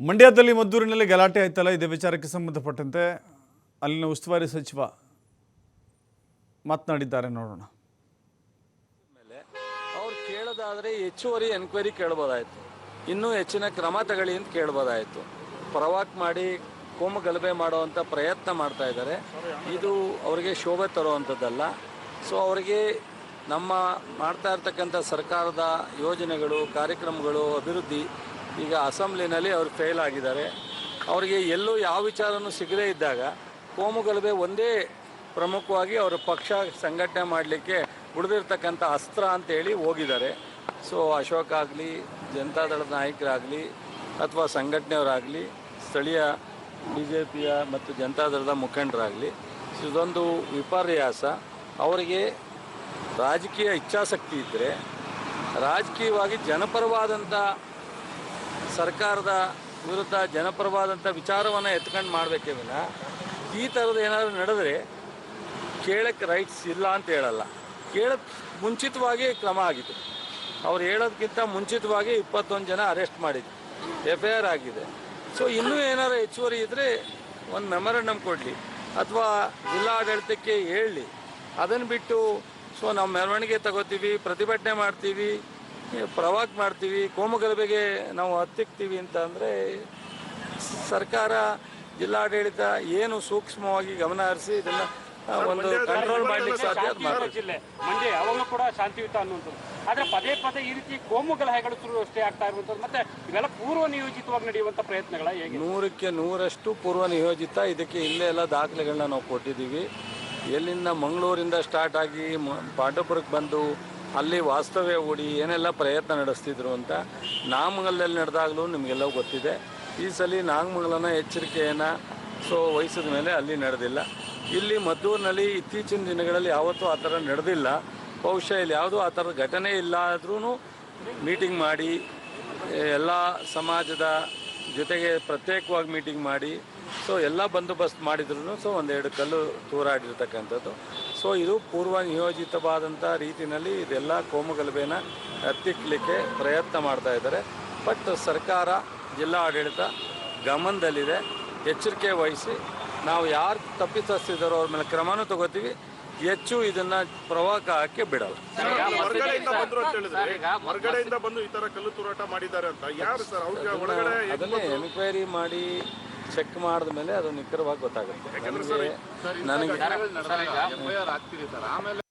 ಮಂಡ್ಯದಲ್ಲಿ ಮದ್ದೂರಿನಲ್ಲಿ ಗಲಾಟೆ ಆಯ್ತಲ್ಲ ಇದೇ ವಿಚಾರಕ್ಕೆ ಸಂಬಂಧಪಟ್ಟಂತೆ ಅಲ್ಲಿನ ಉಸ್ತುವಾರಿ ಸಚಿವ ಮಾತನಾಡಿದ್ದಾರೆ ನೋಡೋಣ. ಮೇಲೆ ಅವ್ರು ಕೇಳೋದಾದ್ರೆ ಹೆಚ್ಚುವರಿ ಎನ್ಕ್ವೈರಿ ಕೇಳ್ಬೋದಾಯ್ತು. ಇನ್ನೂ ಹೆಚ್ಚಿನ ಕ್ರಮ ತಗೊಳ್ಳಿ ಅಂತ ಕೇಳ್ಬೋದಾಯ್ತು. ಪ್ರವಾಕ್ ಮಾಡಿ ಕೋಮು ಗಲಭೆ ಮಾಡುವಂಥ ಪ್ರಯತ್ನ ಮಾಡ್ತಾ ಇದ್ದಾರೆ. ಇದು ಅವರಿಗೆ ಶೋಭೆ ತರುವಂಥದ್ದಲ್ಲ ಸೊ ಅವರಿಗೆ ನಮ್ಮ ಮಾಡ್ತಾ ಇರ್ತಕ್ಕಂಥ ಸರ್ಕಾರದ ಯೋಜನೆಗಳು, ಕಾರ್ಯಕ್ರಮಗಳು, ಅಭಿವೃದ್ಧಿ ಈಗ ಅಸೆಂಬ್ಲಿನಲ್ಲಿ ಅವರು ಫೇಲ್ ಆಗಿದ್ದಾರೆ. ಅವರಿಗೆ ಎಲ್ಲೂ ಯಾವ ವಿಚಾರನೂ ಸಿಗದೇ ಇದ್ದಾಗ ಕೋಮು ಗಲಭೆ ಒಂದೇ ಪ್ರಮುಖವಾಗಿ ಅವರ ಪಕ್ಷ ಸಂಘಟನೆ ಮಾಡಲಿಕ್ಕೆ ಉಳಿದಿರ್ತಕ್ಕಂಥ ಅಸ್ತ್ರ ಅಂತೇಳಿ ಹೋಗಿದ್ದಾರೆ. ಸೊ ಅಶೋಕ್ ಆಗಲಿ ಜನತಾದಳದ ನಾಯಕರಾಗಲಿ ಅಥವಾ ಸಂಘಟನೆಯವರಾಗಲಿ, ಸ್ಥಳೀಯ ಬಿ ಜೆ ಪಿಯ ಮತ್ತು ಜನತಾದಳದ ಮುಖಂಡರಾಗಲಿ, ಇದೊಂದು ವಿಪರ್ಯಾಸ. ಅವರಿಗೆ ರಾಜಕೀಯ ಇಚ್ಛಾಸಕ್ತಿ ಇದ್ದರೆ ರಾಜಕೀಯವಾಗಿ ಜನಪರವಾದಂಥ ಸರ್ಕಾರದ ವಿರುದ್ಧ ಜನಪರವಾದಂಥ ವಿಚಾರವನ್ನು ಎತ್ಕೊಂಡು ಮಾಡಬೇಕೇ ವಿನ, ಈ ಥರದ ಏನಾದರೂ ನಡೆದರೆ ಕೇಳಕ್ಕೆ ರೈಟ್ಸ್ ಇಲ್ಲ ಅಂತ ಹೇಳಲ್ಲ. ಕೇಳಕ್ಕೆ ಮುಂಚಿತವಾಗಿ ಕ್ರಮ ಆಗಿತ್ತು. ಅವ್ರು ಹೇಳೋದಕ್ಕಿಂತ ಮುಂಚಿತವಾಗಿ ಇಪ್ಪತ್ತೊಂದು ಜನ ಅರೆಸ್ಟ್ ಮಾಡಿದ್ರು. ಎಫ್ ಐ ಆರ್ ಆಗಿದೆ. ಸೊ ಇನ್ನೂ ಏನಾರು ಹೆಚ್ಚುವರಿ ಇದ್ದರೆ ಒಂದು ಮೆಮೊರಂಡಮ್ ಕೊಡಲಿ. ಅಥವಾ ಜಿಲ್ಲಾಡಳಿತಕ್ಕೆ ಹೇಳಲಿ ಅದನ್ನು ಬಿಟ್ಟು ಸೊ ನಾವು ಮೆರವಣಿಗೆ ತಗೋತೀವಿ ಪ್ರತಿಭಟನೆ ಮಾಡ್ತೀವಿ ಪ್ರವಾಕ್ ಮಾಡ್ತೀವಿ ಕೋಮುಗಲಭೆಗೆ ನಾವು ಹತ್ತಿಕ್ತೀವಿ ಅಂತ ಅಂದರೆ ಸರ್ಕಾರ ಜಿಲ್ಲಾಡಳಿತ ಏನು ಸೂಕ್ಷ್ಮವಾಗಿ ಗಮನ ಹರಿಸಿ ಇದನ್ನು ಒಂದು ಕಂಟ್ರೋಲ್ ಮಾಡ್ಲಿಕ್ಕೆ ಸಾಧ್ಯ. ಜಿಲ್ಲೆ. ಮಂಡ್ಯ ಯಾವಾಗಲೂ ಕೂಡ ಶಾಂತಿಯುತ ಅನ್ನುವಂಥದ್ದು. ಆದರೆ ಪದೇ ಪದೇ ಈ ರೀತಿ ಕೋಮು ಗಲಹೆಗಳು ಸೃಷ್ಟಿ ಆಗ್ತಾ ಇರುವಂಥದ್ದು. ಮತ್ತೆ ಇವೆಲ್ಲ ಪೂರ್ವ ನಿಯೋಜಿತವಾಗಿ ನಡೆಯುವಂಥ ಪ್ರಯತ್ನಗಳ ಹೇಗೆ? ನೂರಕ್ಕೆ ನೂರಷ್ಟು ಪೂರ್ವ ನಿಯೋಜಿತ. ಇದಕ್ಕೆ ಇಲ್ಲೇ ಎಲ್ಲ ದಾಖಲೆಗಳನ್ನ ನಾವು ಕೊಟ್ಟಿದ್ದೀವಿ. ಎಲ್ಲಿಂದ ಮಂಗಳೂರಿಂದ ಸ್ಟಾರ್ಟ್ ಆಗಿ ಮ- ಪಾಂಡವಪುರಕ್ಕೆ ಬಂದು ಅಲ್ಲಿ ವಾಸ್ತವ್ಯ ಹೂಡಿ ಏನೆಲ್ಲ ಪ್ರಯತ್ನ ನಡೆಸ್ತಿದ್ರು ಅಂತ ನಾಮಂಗಲದಲ್ಲಿ ನಡೆದಾಗಲೂ ನಿಮಗೆಲ್ಲ ಗೊತ್ತಿದೆ. ಈ ಸಲ ನಾಗಮಂಗಲನ ಎಚ್ಚರಿಕೆಯನ್ನು ಸೊ ವಹಿಸಿದ ಮೇಲೆ ಅಲ್ಲಿ ನಡೆದಿಲ್ಲ. ಇಲ್ಲಿ ಮದ್ದೂರಿನಲ್ಲಿ ಇತ್ತೀಚಿನ ದಿನಗಳಲ್ಲಿ ಯಾವತ್ತೂ ಆ ಥರ ನಡೆದಿಲ್ಲ. ಬಹುಶಃ ಇಲ್ಲಿ ಯಾವುದೂ ಆ ಥರದ ಘಟನೆ ಇಲ್ಲ ಆದ್ರೂ ಮೀಟಿಂಗ್ ಮಾಡಿ, ಎಲ್ಲ ಸಮಾಜದ ಜೊತೆಗೆ ಪ್ರತ್ಯೇಕವಾಗಿ ಮೀಟಿಂಗ್ ಮಾಡಿ ಸೊ ಎಲ್ಲ ಬಂದೋಬಸ್ತ್ ಮಾಡಿದ್ರು ಸೊ ಒಂದೆರಡು ಕಲ್ಲು ತೂರಾಡಿರ್ತಕ್ಕಂಥದ್ದು. ಸೊ ಇದು ಪೂರ್ವ ನಿಯೋಜಿತವಾದಂಥ ರೀತಿಯಲ್ಲಿ ಇದೆಲ್ಲ ಕೋಮುಗಲಭೆನ ಹತ್ತಿಕ್ಕಲಿಕ್ಕೆ ಪ್ರಯತ್ನ ಮಾಡ್ತಾ ಇದ್ದಾರೆ. ಬಟ್ ಸರ್ಕಾರ ಜಿಲ್ಲಾ ಆಡಳಿತ ಗಮನದಲ್ಲಿದೆ. ಎಚ್ಚರಿಕೆ ವಹಿಸಿ ನಾವು ಯಾರು ತಪ್ಪಿತಸ್ತಿದ್ದಾರೋ ಅವ್ರ ಮೇಲೆ ಕ್ರಮನೂ ತಗೋತೀವಿ. ಹೆಚ್ಚು ಇದನ್ನ ಪ್ರವಾಹಕ್ಕೆ ಬಿಡಲ್ಲ. ಹೊರಗಡೆಯಿಂದ ಬಂದ್ರು ಅಂತ ಹೇಳಿದ್ರೆ ಹೊರಗಡೆಯಿಂದ ಬಂದು ಈ ತರ ಕಲ್ಲು ತೂರಾಟ ಮಾಡಿದ್ದಾರೆ ಅಂತ ಯಾರು ಸರ್? ಅವ್ರಿಗೆ ಅದನ್ನೇ ಎನ್ಕ್ವೈರಿ ಮಾಡಿ ಚೆಕ್ ಮಾಡಿದ ಮೇಲೆ ಅದು ನಿಖರವಾಗಿ ಗೊತ್ತಾಗುತ್ತೆ. ನನಗೆ ನನಗೆ